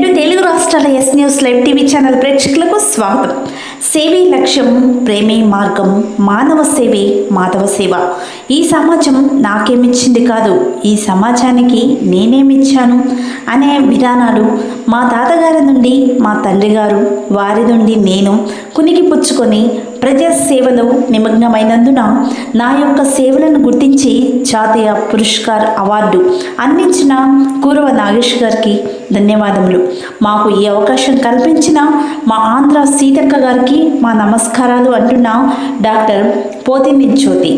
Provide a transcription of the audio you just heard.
రెండు తెలుగు రాష్ట్రాల S news live TV channel ప్రేక్షకులకు స్వాగతం. సేవే లక్ష్యం ప్రేమే మార్గం మానవ సేవే మాధవ సేవ. ఈ సమాజం నాకేమిచ్చింది కాదు ఈ సమాజానికి నేనేమిచ్చాను అనే విధానాలు మా తాతగారి నుండి మా తండ్రి గారు వారి నుండి నేను కునికి పుచ్చుకొని ప్రజా సేవలో నిమగ్నమైనందున నా యొక్క సేవలను గుర్తించి జాతీయ పురస్కార్ అవార్డు అందించిన కూరవ నాగేష్ గారికి ధన్యవాదములు. మాకు ఈ అవకాశం కల్పించిన మా ఆంధ్ర సీతక్క గారికి మా నమస్కారాలు అంటున్న డాక్టర్ పోతిని జ్యోతి.